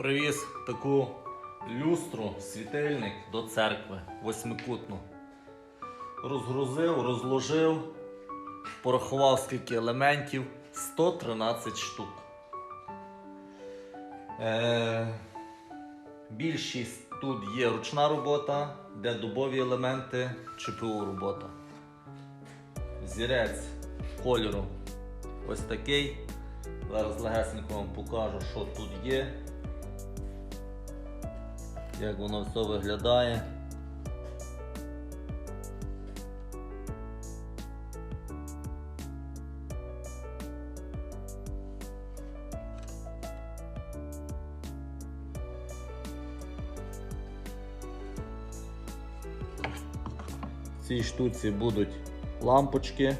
Привіз таку люстру, світильник до церкви восьмикутну. Розгрузив, розложив, порахував скільки елементів 113 штук. Е, більшість тут є ручна робота, де дубові елементи, ЧПУ робота. Зірець кольору ось такий. Зараз легесенько вам покажу, що тут є. Як воно все виглядає. В цій штуці будуть лампочки.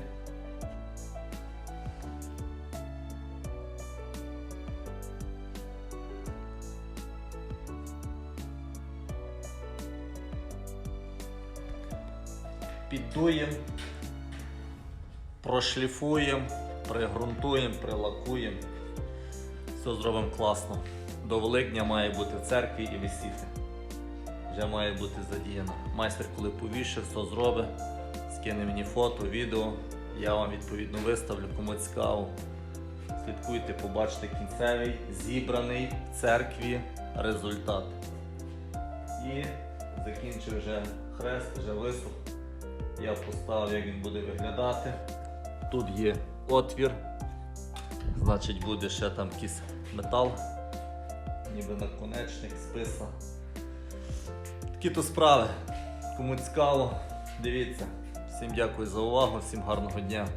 Піддуємо, прошліфуємо, пригрунтуємо, прилакуємо. Все зробимо класно. До Великдня має бути в церкві і висіти. Вже має бути задіяно. Майстер, коли повіше, все зробить, скине мені фото, відео. Я вам відповідно виставлю, кому цікаво. Слідкуйте, побачите кінцевий, зібраний в церкві результат. І закінчив вже хрест, вже висох. Я поставив, як він буде виглядати. Тут є отвір. Значить, буде ще там якийсь метал, ніби наконечник, списа. Такі то справи. Кому цікаво, дивіться. Всім дякую за увагу, всім гарного дня.